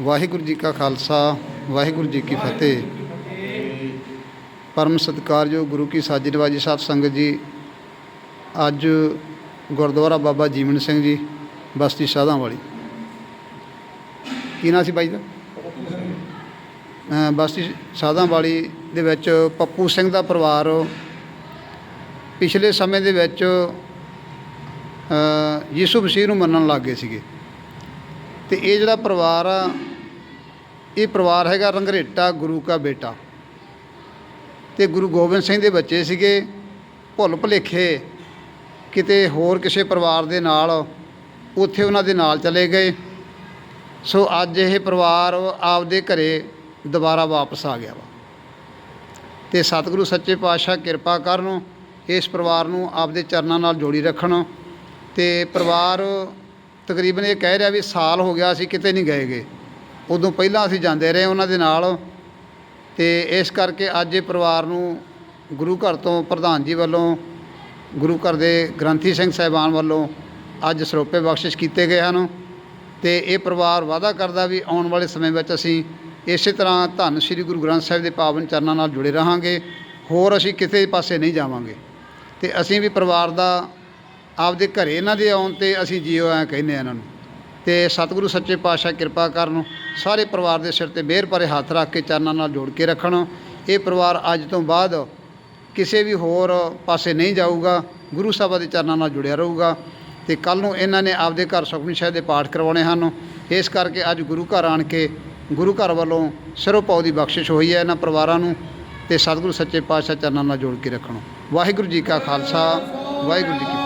ਵਾਹਿਗੁਰੂ ਜੀ ਕਾ ਖਾਲਸਾ, ਵਾਹਿਗੁਰੂ ਜੀ ਕੀ ਫਤਿਹ। ਪਰਮ ਸਤਿਕਾਰਯੋਗ ਗੁਰੂ ਕੀ ਸਾਜੀ ਨਵਾਜੀ ਸਾਹਿਬ ਸੰਗਤ ਜੀ, ਅੱਜ ਗੁਰਦੁਆਰਾ ਬਾਬਾ ਜੀਵਨ ਸਿੰਘ ਜੀ, ਬਸਤੀ ਸਾਧਾਂ ਵਾਲੀ ਕੀ ਨਾਂ ਸੀ ਬਾਈ ਦਾ? ਬਸਤੀ ਸਾਧਾਂ ਵਾਲੀ ਦੇ ਵਿੱਚ ਪੱਪੂ ਸਿੰਘ ਦਾ ਪਰਿਵਾਰ। ਪਿਛਲੇ ਸਮੇਂ ਦੇ ਵਿੱਚ ਯਿਸੂ ਮਸੀਹ ਨੂੰ ਮੰਨਣ ਲੱਗ ਗਏ ਸੀਗੇ। ਤੇ ਇਹ ਜਿਹੜਾ ਪਰਿਵਾਰ ਆ, ਇਹ ਪਰਿਵਾਰ ਹੈਗਾ ਰੰਗਰੇਟਾ ਗੁਰੂ ਕਾ ਬੇਟਾ। ਤੇ ਗੁਰੂ ਗੋਬਿੰਦ ਸਿੰਘ ਦੇ ਬੱਚੇ ਸੀਗੇ, ਭੁੱਲ ਭੁਲੇਖੇ, ਕਿਤੇ ਹੋਰ ਕਿਸੇ ਪਰਿਵਾਰ ਦੇ ਨਾਲ, ਉੱਥੇ ਉਹਨਾਂ ਦੇ ਨਾਲ ਚਲੇ ਗਏ। ਸੋ ਅੱਜ ਇਹ ਪਰਿਵਾਰ ਆਪਦੇ ਘਰੇ ਦੁਬਾਰਾ ਵਾਪਸ ਆ ਗਿਆ ਵਾ। ਤੇ ਸਤਿਗੁਰੂ ਸੱਚੇ ਪਾਤਸ਼ਾਹ ਕਿਰਪਾ ਕਰਨ, ਇਸ ਪਰਿਵਾਰ ਨੂੰ ਆਪਦੇ ਚਰਨਾਂ ਨਾਲ ਜੋੜੀ ਰੱਖਣ। ਤੇ ਪਰਿਵਾਰ ਤਕਰੀਬਨ ਇਹ ਕਹਿ ਰਿਹਾ ਵੀ ਸਾਲ ਹੋ ਗਿਆ ਅਸੀਂ ਕਿਤੇ ਨਹੀਂ ਗਏਗੇ। ਉਦੋਂ ਪਹਿਲਾਂ ਅਸੀਂ ਜਾਂਦੇ ਰਹੇ ਉਹਨਾਂ ਦੇ ਨਾਲ ਤੇ ਇਸ ਕਰਕੇ ਅੱਜ ਇਹ ਪਰਿਵਾਰ ਨੂੰ ਗੁਰੂ ਘਰ ਤੋਂ ਪ੍ਰਧਾਨ ਜੀ ਵੱਲੋਂ, ਗੁਰੂ ਘਰ ਦੇ ਗ੍ਰੰਥੀ ਸਿੰਘ ਸਾਹਿਬਾਨ ਵੱਲੋਂ ਅੱਜ ਸਰੋਪੇ ਬਖਸ਼ਿਸ਼ ਕੀਤੇ ਗਏ ਹਨ ਤੇ ਇਹ ਪਰਿਵਾਰ ਵਾਅਦਾ ਕਰਦਾ ਵੀ ਆਉਣ ਵਾਲੇ ਸਮੇਂ ਵਿੱਚ ਅਸੀਂ ਇਸੇ ਤਰ੍ਹਾਂ ਧੰਨ ਸ੍ਰੀ ਗੁਰੂ ਗ੍ਰੰਥ ਸਾਹਿਬ ਦੇ ਪਾਵਨ ਚਰਨਾਂ ਨਾਲ ਜੁੜੇ ਰਹਾਂਗੇ, ਹੋਰ ਅਸੀਂ ਕਿਸੇ ਪਾਸੇ ਨਹੀਂ ਜਾਵਾਂਗੇ। ਤੇ ਅਸੀਂ ਵੀ ਪਰਿਵਾਰ ਦਾ ਆਪਦੇ ਘਰੇ ਇਹਨਾਂ ਦੇ ਆਉਣ ਤੇ ਅਸੀਂ ਜੀਓ ਐ ਕਹਿੰਦੇ ਆ ਇਹਨਾਂ ਨੂੰ। ਤੇ ਸਤਿਗੁਰੂ ਸੱਚੇ ਪਾਤਸ਼ਾਹ ਕਿਰਪਾ ਕਰਨ ਸਾਰੇ ਪਰਿਵਾਰ ਦੇ ਸਿਰ ਤੇ ਮਿਹਰ ਭਰੇ ਹੱਥ ਰੱਖ ਕੇ ਚਰਨਾਂ ਨਾਲ ਜੋੜ ਕੇ ਰੱਖਣ। ਇਹ ਪਰਿਵਾਰ ਅੱਜ ਤੋਂ ਬਾਅਦ ਕਿਸੇ ਵੀ ਹੋਰ ਪਾਸੇ ਨਹੀਂ ਜਾਊਗਾ। ਗੁਰੂ ਸਾਹਿਬਾਂ ਦੇ ਚਰਨਾਂ ਨਾਲ ਜੁੜਿਆ ਰਹੂਗਾ। ਤੇ ਕੱਲ ਨੂੰ ਇਹਨਾਂ ਨੇ ਆਪਦੇ ਘਰ ਸੁਖਮਨੀ ਸਾਹਿਬ ਦੇ ਪਾਠ ਕਰਵਾਉਣੇ ਹਨ। ਇਸ ਕਰਕੇ ਅੱਜ ਗੁਰੂ ਘਰ ਆਣ ਕੇ ਗੁਰੂ ਘਰ ਵੱਲੋਂ ਸਿਰੋਂ ਪਾਉ ਦੀ ਬਖਸ਼ਿਸ਼ ਹੋਈ ਹੈ ਇਹਨਾਂ ਪਰਿਵਾਰਾਂ ਨੂੰ। ਤੇ ਸਤਿਗੁਰੂ ਸੱਚੇ ਪਾਤਸ਼ਾਹ ਚਰਨਾਂ ਨਾਲ ਜੋੜ ਕੇ ਰੱਖਣ। ਵਾਹਿਗੁਰੂ ਜੀ ਕਾ ਖਾਲਸਾ, ਵਾਹਿਗੁਰੂ ਜੀ ਕੀ